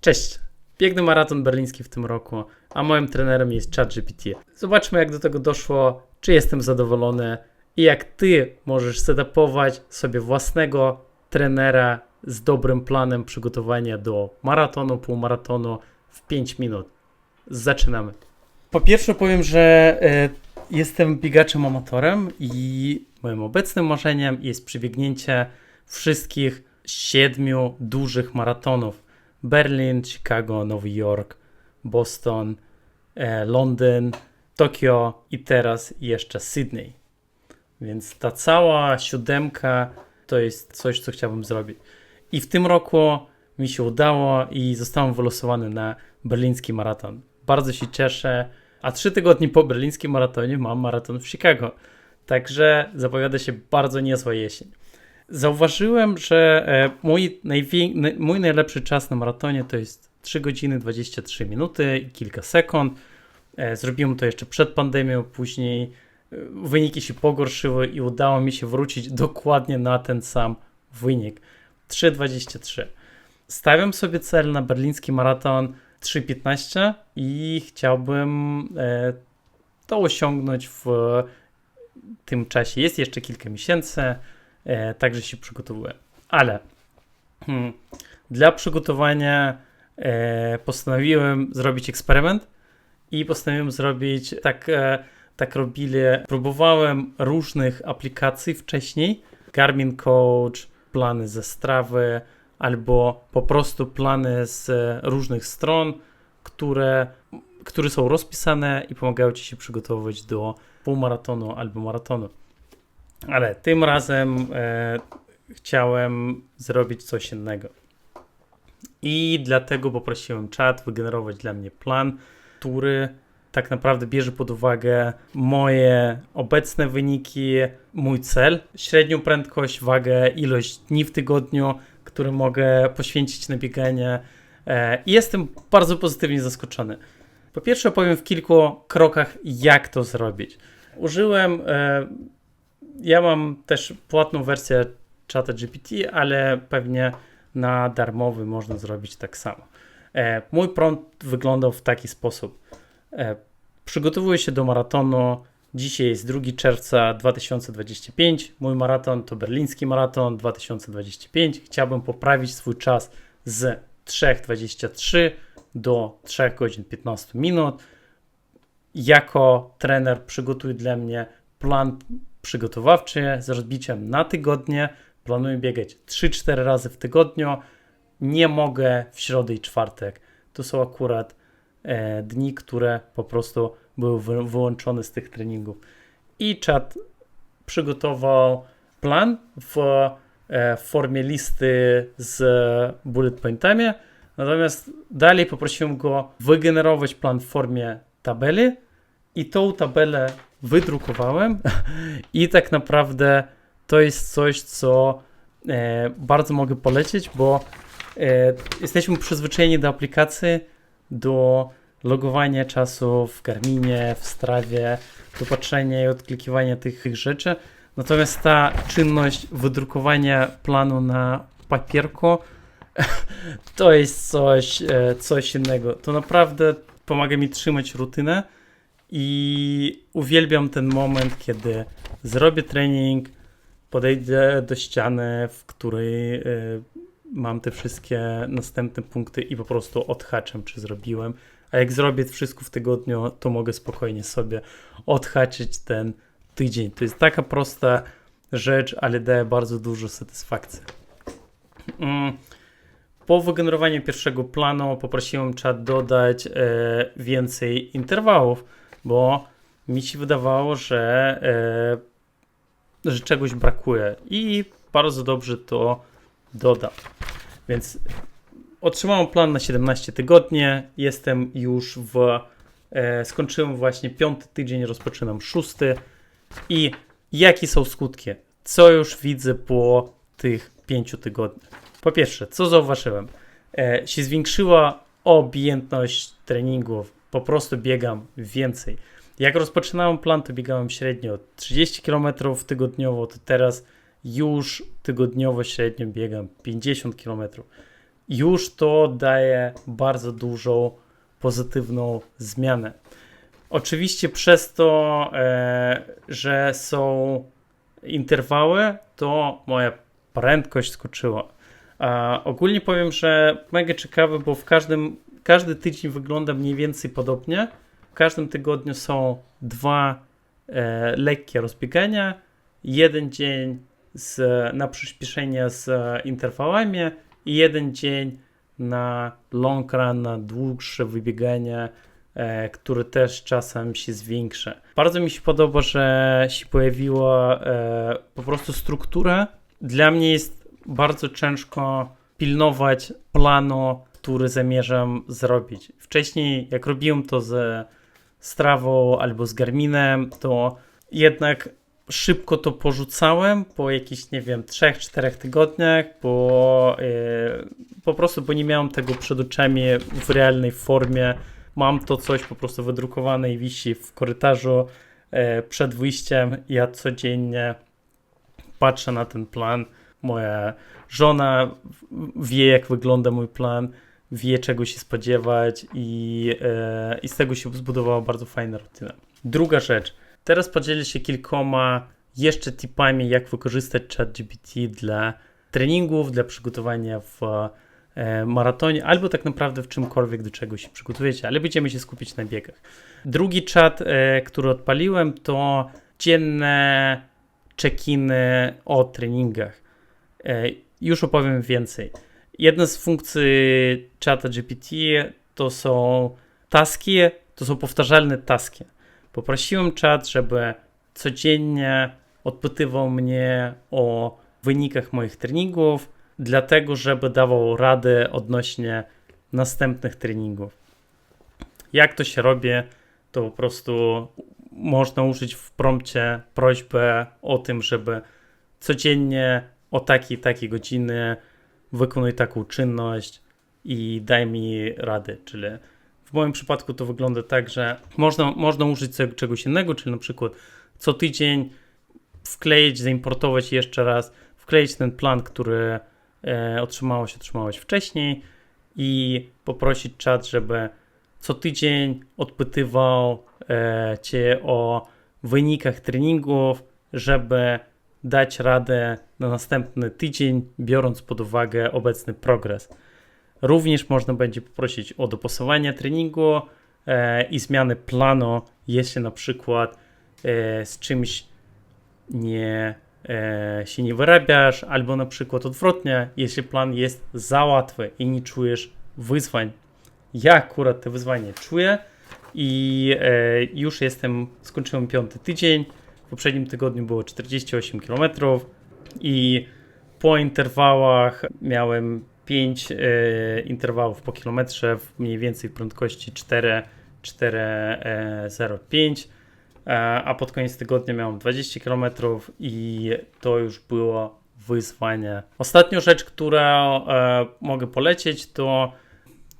Cześć! Biegnę maraton berliński w tym roku, a moim trenerem jest ChatGPT. Zobaczmy, jak do tego doszło, czy jestem zadowolony i jak ty możesz setupować sobie własnego trenera z dobrym planem przygotowania do maratonu, półmaratonu w 5 minut. Zaczynamy. Po pierwsze powiem, że e, jestem biegaczem amatorem i moim obecnym marzeniem jest przebiegnięcie wszystkich siedmiu dużych maratonów. Berlin, Chicago, Nowy Jork, Boston, e, Londyn, Tokio i teraz jeszcze Sydney. Więc ta cała siódemka to jest coś, co chciałbym zrobić. I w tym roku mi się udało i zostałem wylosowany na berliński maraton. Bardzo się cieszę. A trzy tygodnie po berlińskim maratonie mam maraton w Chicago. Także zapowiada się bardzo niezła jesień. Zauważyłem, że e, mój, najwię- mój najlepszy czas na maratonie to jest 3 godziny 23 minuty i kilka sekund. E, Zrobiłem to jeszcze przed pandemią, później e, wyniki się pogorszyły i udało mi się wrócić dokładnie na ten sam wynik 3,23. Stawiam sobie cel na berliński maraton 3,15 i chciałbym to osiągnąć w tym czasie. Jest jeszcze kilka miesięcy, e, także się przygotowuję. Ale hmm, dla przygotowania e, postanowiłem zrobić eksperyment i postanowiłem zrobić tak, e, tak robili. Próbowałem różnych aplikacji wcześniej. Garmin Coach, plany ze strawy, albo po prostu plany z różnych stron, które, które są rozpisane i pomagają ci się przygotowywać do półmaratonu albo maratonu. Ale tym razem e, chciałem zrobić coś innego. I dlatego poprosiłem czat wygenerować dla mnie plan, który tak naprawdę bierze pod uwagę moje obecne wyniki, mój cel, średnią prędkość, wagę, ilość dni w tygodniu, które mogę poświęcić na bieganie. E, I jestem bardzo pozytywnie zaskoczony. Po pierwsze, powiem w kilku krokach, jak to zrobić. Użyłem, e, ja mam też płatną wersję czata GPT, ale pewnie na darmowy można zrobić tak samo. E, mój prąd wyglądał w taki sposób. E, przygotowuję się do maratonu. Dzisiaj jest 2 czerwca 2025. Mój maraton to berliński maraton 2025. Chciałbym poprawić swój czas z 3,23 do 3 godzin 15 minut. Jako trener przygotuj dla mnie plan przygotowawczy z rozbiciem na tygodnie. Planuję biegać 3-4 razy w tygodniu. Nie mogę w środę i czwartek. To są akurat e, dni, które po prostu były wy, wyłączone z tych treningów. I czat przygotował plan w, e, formie listy z bullet pointami. Natomiast dalej poprosiłem go wygenerować plan w formie tabeli i tą tabelę wydrukowałem i tak naprawdę to jest coś, co e, bardzo mogę polecić, bo e, jesteśmy przyzwyczajeni do aplikacji, do logowania czasu w Garminie, w Strawie, do patrzenia i odklikiwania tych, rzeczy. Natomiast ta czynność wydrukowania planu na papierku to jest coś, e, coś innego. To naprawdę pomaga mi trzymać rutynę i uwielbiam ten moment, kiedy zrobię trening, podejdę do ściany, w której e, mam te wszystkie następne punkty i po prostu odhaczam, czy zrobiłem. A jak zrobię wszystko w tygodniu, to mogę spokojnie sobie odhaczyć ten tydzień. To jest taka prosta rzecz, ale daje bardzo dużo satysfakcji. Mm. Po wygenerowaniu pierwszego planu poprosiłem czat dodać e, więcej interwałów, bo mi się wydawało, że, e, że czegoś brakuje i bardzo dobrze to dodał. Więc otrzymałem plan na 17 tygodnie, jestem już w, e, skończyłem właśnie piąty tydzień, rozpoczynam szósty i jakie są skutki? Co już widzę po tych pięciu tygodniach? Po pierwsze, co zauważyłem? E, się zwiększyła objętność treningów, po prostu biegam więcej. Jak rozpoczynałem plan, to biegałem średnio 30 km tygodniowo, to teraz już tygodniowo średnio biegam 50 km. już to daje bardzo dużą pozytywną zmianę. Oczywiście przez to, e, że są interwały, to moja prędkość skoczyła. Ogólnie powiem, że mega ciekawe, bo w każdym, każdy tydzień wygląda mniej więcej podobnie. W każdym tygodniu są dwa e, lekkie rozbiegania, jeden dzień z, na przyspieszenie z interwałami i jeden dzień na long run, na dłuższe wybieganie, e, który też czasem się zwiększa. Bardzo mi się podoba, że się pojawiła e, po prostu struktura. Dla mnie jest bardzo ciężko pilnować planu, który zamierzam zrobić. Wcześniej, jak robiłem to ze Strawą albo z Garminem, to jednak szybko to porzucałem po jakichś, nie wiem, 3-4 tygodniach, bo yy, po prostu, bo nie miałem tego przed oczami w realnej formie. Mam to coś po prostu wydrukowane i wisi w korytarzu yy, przed wyjściem. Ja codziennie patrzę na ten plan. Moja żona wie, jak wygląda mój plan, wie, czego się spodziewać, i, yy, i z tego się zbudowała bardzo fajna rutyna. Druga rzecz Teraz podzielę się kilkoma jeszcze tipami, jak wykorzystać ChatGPT dla treningów, dla przygotowania w e, maratonie, albo tak naprawdę w czymkolwiek, do czego się przygotujecie, ale będziemy się skupić na biegach. Drugi chat, e, który odpaliłem, to dzienne check-iny o treningach. E, już opowiem więcej. Jedna z funkcji czata GPT to są taski, to są powtarzalne taski. Poprosiłem czat, żeby codziennie odpytywał mnie o wynikach moich treningów, dlatego żeby dawał radę odnośnie następnych treningów. Jak to się robi, to po prostu można użyć w prompcie prośbę o tym, żeby codziennie o takiej takiej godziny wykonuj taką czynność i daj mi radę, czyli w moim przypadku to wygląda tak, że można, można użyć czegoś innego, czyli na przykład co tydzień wkleić, zaimportować jeszcze raz, wkleić ten plan, który e, otrzymałeś, otrzymałeś wcześniej i poprosić czat, żeby co tydzień odpytywał e, cię o wynikach treningów, żeby dać radę na następny tydzień, biorąc pod uwagę obecny progres. Również można będzie poprosić o dopasowanie treningu e, i zmiany planu, jeśli na przykład e, z czymś nie, e, się nie wyrabiasz, albo na przykład odwrotnie, jeśli plan jest za łatwy i nie czujesz wyzwań. Ja akurat te wyzwanie czuję i e, już jestem, skończyłem piąty tydzień. W poprzednim tygodniu było 48 km i po interwałach miałem 5 e, interwałów po kilometrze w mniej więcej prędkości 4,05 e, a pod koniec tygodnia miałem 20 km i to już było wyzwanie. Ostatnią rzecz, którą e, mogę polecieć, to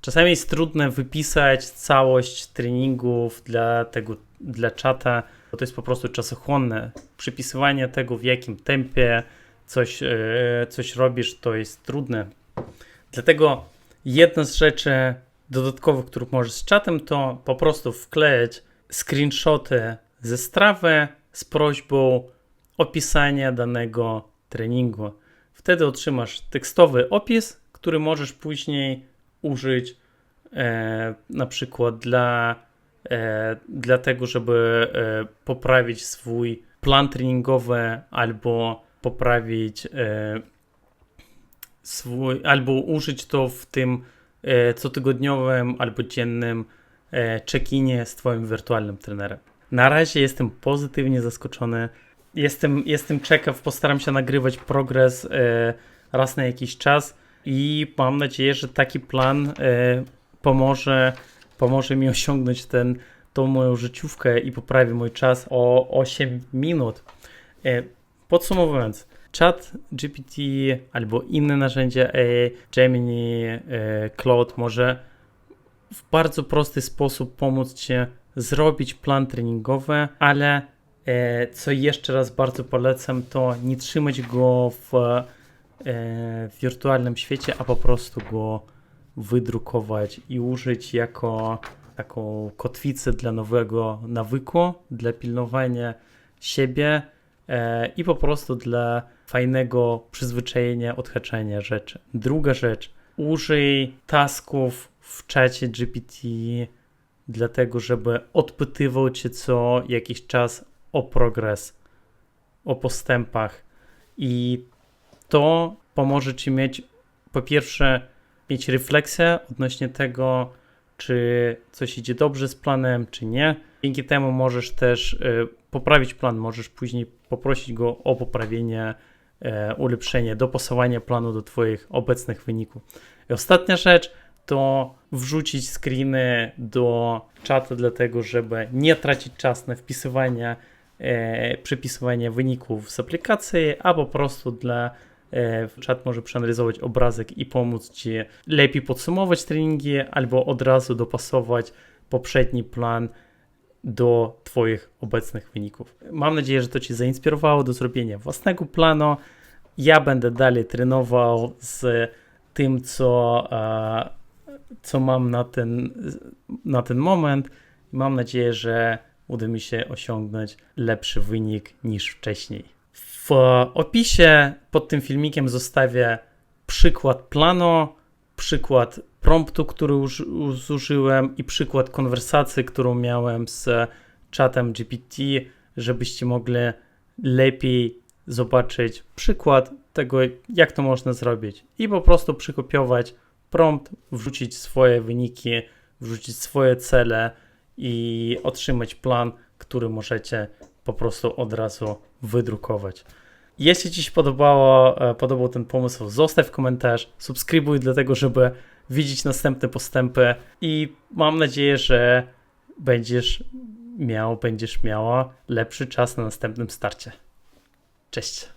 czasami jest trudne wypisać całość treningów dla tego, dla czata, bo to jest po prostu czasochłonne. Przypisywanie tego, w jakim tempie coś, e, coś robisz, to jest trudne. Dlatego jedna z rzeczy dodatkowych, których możesz z czatem, to po prostu wklejać screenshoty ze strawy z prośbą opisania danego treningu. Wtedy otrzymasz tekstowy opis, który możesz później użyć e, na przykład dla, e, dla tego, żeby e, poprawić swój plan treningowy albo poprawić e, swój, albo użyć to w tym e, cotygodniowym albo dziennym e, check-inie z Twoim wirtualnym trenerem. Na razie jestem pozytywnie zaskoczony. Jestem, jestem ciekaw, postaram się nagrywać progres raz na jakiś czas i mam nadzieję, że taki plan pomoże, pomoże mi osiągnąć ten, tą moją życiówkę i poprawi mój czas o 8 minut. E, podsumowując, Chat GPT albo inne narzędzia AI, Gemini, e, Cloud może w bardzo prosty sposób pomóc Ci zrobić plan treningowy, ale e, co jeszcze raz bardzo polecam, to nie trzymać go w w wirtualnym świecie, a po prostu go wydrukować i użyć jako taką kotwicę dla nowego nawyku, dla pilnowania siebie. e, i po prostu dla fajnego przyzwyczajenia, odhaczania rzeczy. Druga rzecz, użyj tasków w czacie GPT dlatego, żeby odpytywał cię co jakiś czas o progres, o postępach i to pomoże ci mieć po pierwsze mieć refleksję odnośnie tego, czy coś idzie dobrze z planem, czy nie. Dzięki temu możesz też y, poprawić plan, możesz później poprosić go o poprawienie, y, ulepszenie, dopasowanie planu do Twoich obecnych wyników. I ostatnia rzecz to wrzucić screeny do czatu, dlatego żeby nie tracić czas na wpisywanie, y, przypisywanie wyników z aplikacji, a po prostu dla E, czat może przeanalizować obrazek i pomóc Ci lepiej podsumować treningi albo od razu dopasować poprzedni plan do Twoich obecnych wyników. Mam nadzieję, że to Cię zainspirowało do zrobienia własnego planu. Ja będę dalej trenował z tym, co, e, co mam na ten, na ten moment. Mam nadzieję, że uda mi się osiągnąć lepszy wynik niż wcześniej. W opisie pod tym filmikiem zostawię przykład planu, przykład promptu, który zużyłem i przykład konwersacji, którą miałem z czatem GPT, żebyście mogli lepiej zobaczyć przykład tego, jak to można zrobić i po prostu przykopiować prompt, wrzucić swoje wyniki, wrzucić swoje cele i otrzymać plan, który możecie po prostu od razu wydrukować. Jeśli Ci się podobało, e, podobał ten pomysł, zostaw komentarz, subskrybuj, dlatego żeby widzieć następne postępy i mam nadzieję, że będziesz miał, będziesz miała lepszy czas na następnym starcie. Cześć.